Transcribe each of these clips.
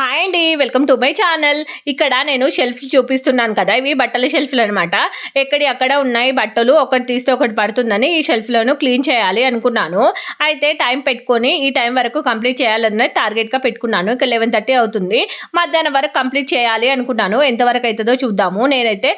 Hi అండి welcome to my channel. ఇక్కడ నేను షెల్ఫ్ చూపిస్తున్నాను కదా ఇవి బట్టల షెల్ఫ్లు అనమాట ఎక్కడి అక్కడ ఉన్నాయి బట్టలు ఒకటి తీస్తే ఒకటి పడుతుందని ఈ షెల్ఫ్లను క్లీన్ చేయాలి అనుకున్నాను. అయితే టైం పెట్టుకొని ఈ టైం వరకు కంప్లీట్ చేయాలన్న టార్గెట్గా పెట్టుకున్నాను. ఇక లెవెన్ థర్టీ అవుతుంది. మధ్యాహ్నం వరకు కంప్లీట్ చేయాలి అనుకున్నాను. ఎంతవరకు అవుతుందో చూద్దాము. నేనైతే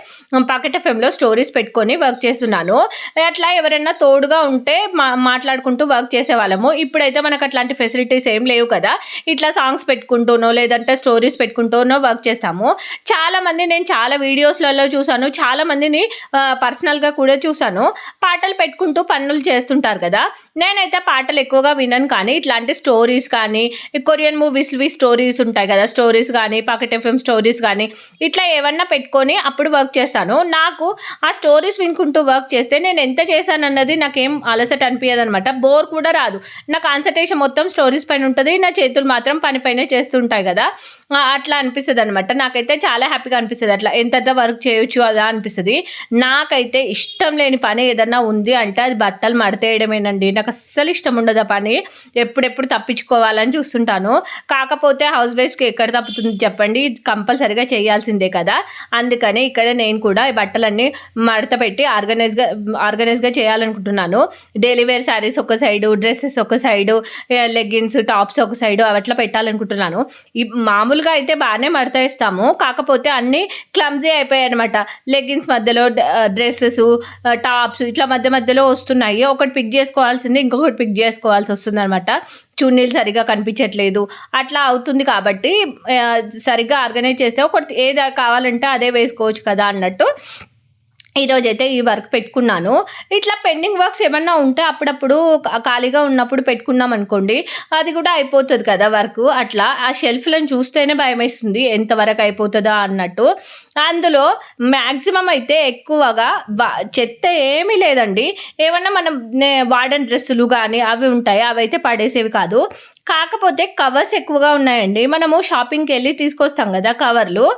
పాకెట్ ఎఫ్ఎంలో స్టోరీస్ పెట్టుకొని వర్క్ చేస్తున్నాను. అట్లా ఎవరైనా తోడుగా ఉంటే మా మాట్లాడుకుంటూ వర్క్ చేసేవాళ్ళము. ఇప్పుడైతే మనకు అట్లాంటి ఫెసిలిటీస్ ఏం లేవు కదా. ఇట్లా సాంగ్స్ పెట్టుకుంటూనో లేదంటే స్టోరీస్ పెట్టుకుంటూనో వర్క్ చేస్తాము. చాలా మంది నేను చాలా వీడియోస్లలో చూసాను చాలా మందిని పర్సనల్గా కూడా చూసాను పాటలు పెట్టుకుంటూ పనులు చేస్తుంటారు కదా. నేనైతే పాటలు ఎక్కువగా వినను కానీ ఇట్లాంటి స్టోరీస్ కానీ కొరియన్ మూవీస్వి స్టోరీస్ ఉంటాయి కదా. స్టోరీస్ కానీ పాకెట్ ఎఫ్ఎం స్టోరీస్ కానీ ఇట్లా ఏమన్నా పెట్టుకొని అప్పుడు వర్క్ చేస్తాను. నాకు ఆ స్టోరీస్ వినుకుంటూ వర్క్ చేస్తే నేను ఎంత చేశాను అన్నది నాకేం అలసట అనిపించదు అనమాట బోర్ కూడా రాదు. నా కాన్సన్ట్రేషన్ మొత్తం స్టోరీస్ పైన ఉంటుంది. నా చేతులు మాత్రం పని పైన చేస్తుంటాయి కదా. కదా? అట్లా అనిపిస్తుంది అనమాట నాకైతే చాలా హ్యాపీగా అనిపిస్తుంది. అట్లా ఎంత వర్క్ చేయొచ్చు అదా అనిపిస్తుంది. నాకైతే ఇష్టం లేని పని ఏదన్నా ఉంది అంటే అది బట్టలు మడతేయడమేనండి. నాకు అస్సలు ఇష్టం ఉండదు ఆ పని. ఎప్పుడెప్పుడు తప్పించుకోవాలని చూస్తుంటాను. కాకపోతే హౌస్ వైఫ్స్కి ఎక్కడ తప్పుతుంది చెప్పండి. కంపల్సరిగా చేయాల్సిందే కదా. అందుకని ఇక్కడ నేను కూడా ఈ బట్టలన్నీ మడత పెట్టి ఆర్గనైజ్గా ఆర్గనైజ్గా చేయాలనుకుంటున్నాను. డైలీ వేర్ శారీస్ ఒక సైడు డ్రెస్సెస్ ఒక సైడు లెగ్గిన్స్ టాప్స్ ఒక సైడు అట్లా పెట్టాలనుకుంటున్నాను. ఈ మామూలుగా అయితే బాగానే మడత ఇస్తాము కాకపోతే అన్నీ క్లమ్జీ అయిపోయాయి అనమాట లెగ్గిన్స్ మధ్యలో డ్రెస్సెస్ టాప్స్ ఇట్లా మధ్య మధ్యలో వస్తున్నాయి. ఒకటి పిక్ చేసుకోవాల్సింది ఇంకొకటి పిక్ చేసుకోవాల్సి వస్తుంది అనమాట చున్నీలు సరిగా కనిపించట్లేదు. అట్లా అవుతుంది కాబట్టి సరిగ్గా ఆర్గనైజ్ చేస్తే ఒకటి ఏది కావాలంటే అదే వేసుకోవచ్చు కదా అన్నట్టు. ఈరోజు అయితే ఈ వర్క్ పెట్టుకున్నాను. ఇట్లా పెండింగ్ వర్క్స్ ఏమన్నా ఉంటే అప్పుడప్పుడు ఖాళీగా ఉన్నప్పుడు పెట్టుకున్నాం అనుకోండి అది కూడా అయిపోతుంది కదా వర్క్. అట్లా ఆ షెల్ఫ్లను చూస్తేనే భయం వేస్తుంది ఎంతవరకు అయిపోతుందా అన్నట్టు. అందులో మ్యాక్సిమం అయితే ఎక్కువగా వా- చెత్త ఏమీ లేదండి. ఏమన్నా మనం నే- వాడని డ్రెస్సులు కానీ అవి ఉంటాయి అవి అయితే పడేసేవి కాదు. కాకపోతే కవర్స్ ఎక్కువగా ఉన్నాయండి. మనము షాపింగ్కి వెళ్ళి తీసుకొస్తాం కదా కవర్లు.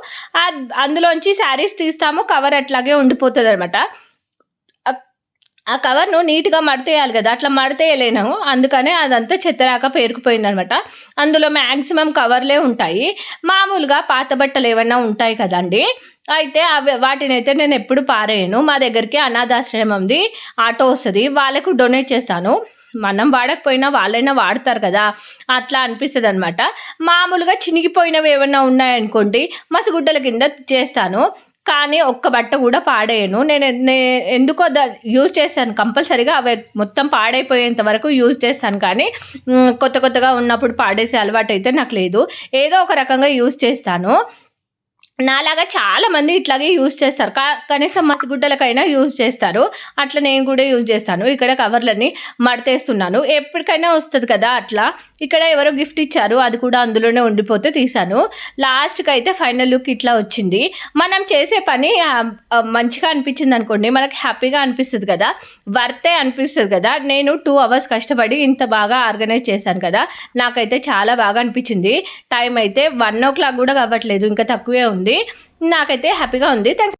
అందులోంచి శారీస్ తీస్తాము కవర్ అట్లాగే ఉండిపోతుంది అనమాట ఆ కవర్ను నీట్గా మడతేయాలి కదా అట్లా మడతేయలేను అందుకనే అదంతా చెత్తరాక పేరుకుపోయింది అనమాట అందులో మ్యాక్సిమం కవర్లే ఉంటాయి. మామూలుగా పాత బట్టలు ఏమన్నా ఉంటాయి కదండి. అయితే అవి వాటినైతే నేను ఎప్పుడు పారేయను. మా దగ్గరికి అనాథాశ్రమంది ఆటో వస్తుంది వాళ్ళకు డొనేట్ చేస్తాను. మనం వాడకపోయినా వాళ్ళైనా వాడతారు కదా అట్లా అనిపిస్తుంది అనమాట మామూలుగా చినిగిపోయినవి ఏమైనా ఉన్నాయనుకోండి మసిగుడ్డల కింద చేస్తాను. కానీ ఒక్క బట్ట కూడా పాడేయను. నేను నే- ఎందుకో ద యూజ్ చేస్తాను కంపల్సరీగా అవి మొత్తం పాడైపోయేంత వరకు యూజ్ చేస్తాను. కానీ కొత్త కొత్తగా ఉన్నప్పుడు పాడేసే అలవాటు అయితే నాకు లేదు. ఏదో ఒక రకంగా యూజ్ చేస్తాను. నాలాగా చాలా మంది ఇట్లాగే యూజ్ చేస్తారు. కా కనీసం మసిగుడ్డలకైనా యూజ్ చేస్తారు. అట్లా నేను కూడా యూజ్ చేస్తాను. ఇక్కడ కవర్లన్నీ మడతేస్తున్నాను. ఎప్పటికైనా వస్తుంది కదా అట్లా. ఇక్కడ ఎవరో గిఫ్ట్ ఇచ్చారు. అది కూడా అందులోనే ఉండిపోతే తీసాను లాస్ట్కి అయితే ఫైనల్ లుక్ ఇట్లా వచ్చింది. మనం చేసే పని మంచిగా అనిపించింది అనుకోండి. మనకి హ్యాపీగా అనిపిస్తుంది కదా. వర్తే అనిపిస్తుంది కదా. నేను టూ అవర్స్ కష్టపడి ఇంత బాగా ఆర్గనైజ్ చేశాను కదా. నాకైతే చాలా బాగా అనిపించింది. టైం అయితే వన్ ఓ క్లాక్ కూడా అవ్వట్లేదు. ఇంకా తక్కువే ఉంది. ఉంది. నాకైతే హ్యాపీగా ఉంది. థ్యాంక్స్